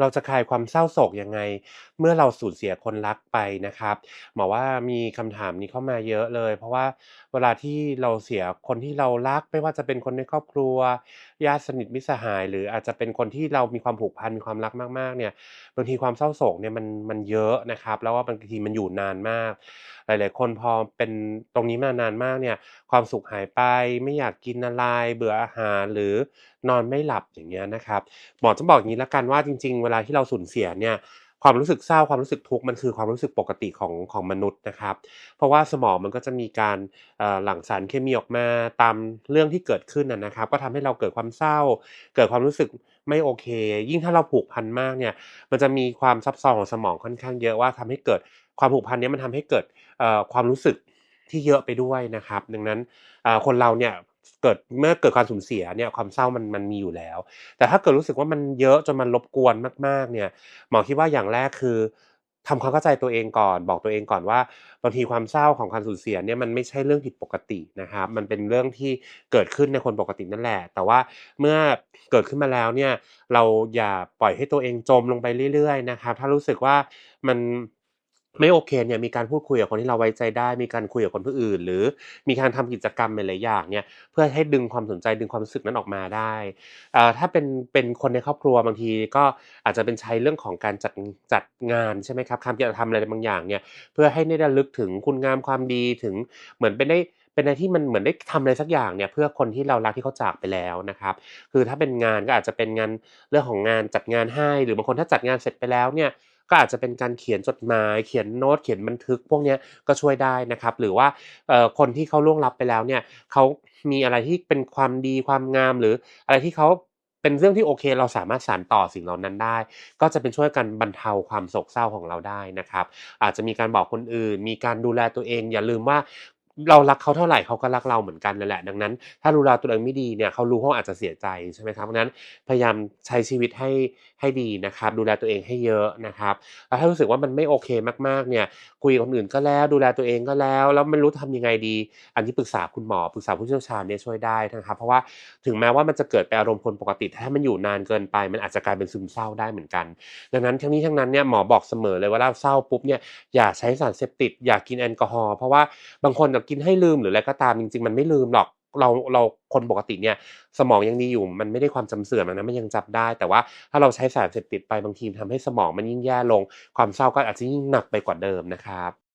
เราจะคลายความเศร้าโศกยังไง เมื่อเราสูญเสียคนรักไปนะครับหมอว่ามีคำถามนี้เข้ามาเยอะเลย เพราะว่าเวลาที่เราเสียคนที่เรารัก ไม่ว่าจะเป็นคนในครอบครัวญาติสนิทมิตรสหาย หรืออาจจะเป็นคนที่เรามีความผูกพันมีความรักมากๆเนี่ยบางทีความเศร้าโศกเนี่ยมันมันเยอะนะครับ แล้วว่าบางทีมันอยู่นานมาก หลาย ๆ คนพอเป็นตรงนี้มานานมากเนี่ยความสุขหายไปไม่อยากกินอะไรเบื่ออาหารหรือนอนไม่หลับอย่างเงี้ยนะครับหมอจะบอกอย่างนี้ล้วกันว่าจริงๆเวลาที่เราสูญเสียเนี่ยความรู้สึกเศร้าความรู้สึกทุกข์มันคือความรู้สึกปกติของของมนุษย์นะครับ เพราะว่าสมองมันก็จะมีการหลั่งสารเคมีออกมาตามเรื่องที่เกิดขึ้นนะครับ ก็ทำให้เราเกิดความเศร้า เกิดความรู้สึกไม่โอเค ยิ่งถ้าเราผูกพันมากเนี่ยมันจะมีความซับซ้อนของสมองค่อนข้างเยอะว่าทำให้เกิดความผูกพันนี้มันทำให้เกิดความรู้สึกที่เยอะไปด้วยนะครับ ดังนั้นคนเราเนี่ย เกิดเมื่อเกิดความสูญเสียเนี่ยความเศร้ามันมันมีอยู่แล้ว แต่ถ้าเกิดรู้สึกว่ามันเยอะจนมันรบกวนมากๆเนี่ยหมอคิดว่าอย่างแรกคือทำความเข้าใจตัวเองก่อนบอกตัวเองก่อนว่าบางทีความเศร้าของการสูญเสียเนี่ยมันไม่ใช่เรื่องผิดปกตินะครับ มันเป็นเรื่องที่เกิดขึ้นในคนปกตินั่นแหละ แต่ว่าเมื่อเกิดขึ้นมาแล้วเนี่ยเราอย่าปล่อยให้ตัวเองจมลงไปเรื่อยๆนะครับ ถ้ารู้สึกว่ามัน ไม่โอเคเนี่ยมีการพูดคุยกับคนที่เราไว้ใจได้ มีการคุยกับคนผู้อื่น หรือมีการทำกิจกรรมหลายๆอย่างเนี่ยเพื่อให้ดึงความสนใจดึงความรู้สึกนั้นออกมาได้ถ้าเป็นเป็นคนในครอบครัวบางทีก็อาจจะเป็นใช้เรื่องของการจัดจัดงานใช่ไหมครับการจะทำอะไรบางอย่างเนี่ยเพื่อให้ได้ระลึกถึงคุณงามความดีถึงเหมือนเป็นได้ เป็นอะไรที่มันเหมือนได้ทำอะไรสักอย่างเนี่ยเพื่อคนที่เรารักที่เขาจากไปแล้วนะครับ คือถ้าเป็นงานก็อาจจะเป็นงานเรื่องของงานจัดงานให้ หรือบางคนถ้าจัดงานเสร็จไปแล้วเนี่ยก็อาจจะเป็นการเขียนจดหมาย เขียนโน้ตเขียนบันทึกพวกนี้ก็ช่วยได้นะครับ หรือว่าคนที่เขาล่วงลับไปแล้วเนี่ยเขามีอะไรที่เป็นความดีความงามหรืออะไรที่เขาเป็นเรื่องที่โอเค เราสามารถสานต่อสิ่งเหล่านั้นได้ ก็จะเป็นช่วยกันบรรเทาความโศกเศร้าของเราได้นะครับ อาจจะมีการบอกคนอื่น มีการดูแลตัวเอง อย่าลืมว่า เรารักเขาเท่าไหร่เขาก็รักเราเหมือนกันนั่นแหละ ดังนั้น ถ้าดูแลตัวเองไม่ดีเนี่ยเขารู้เขาอาจจะเสียใจใช่ไหมครับเพราะนั้นพยายามใช้ชีวิตให้ให้ดีนะครับ ดูแลตัวเองให้เยอะนะครับแล้วถ้ารู้สึกว่ามันไม่โอเคมากๆเนี่ยคุยกับคนอื่นก็แล้ว ดูแลตัวเองก็แล้ว แล้วไม่รู้ทำยังไงดี อันนี้ปรึกษาคุณหมอปรึกษาผู้เชี่ยวชาญเนี่ยช่วยได้นะครับ เพราะว่าถึงแม้ว่ามันจะเกิดเป็นอารมณ์คนปกติถ้ามันอยู่นานเกินไป มันอาจจะกลายเป็นซึมเศร้าได้เหมือนกัน ดังนั้นทั้งนี้ทั้งนั้นเนี่ยหมอบอกเสมอเลยว่าถ้าเศร้าปุ๊บเนี่ยอย่าใช้สารเสพติดอย่ากินแอลกอฮอล์เพราะว่าบางคนกินให้ลืมหรืออะไรก็ตามจริง ๆ มันไม่ลืมหรอกเราเราคนปกติเนี่ยสมองยังดีอยู่มันไม่ได้ความจำเสื่อมนะมันยังจับได้ แต่ว่าถ้าเราใช้สารเสพติดไปบางทีทำให้สมองมันยิ่งแย่ลง ความเศร้าก็อาจจะยิ่งหนักไปกว่าเดิมนะครับ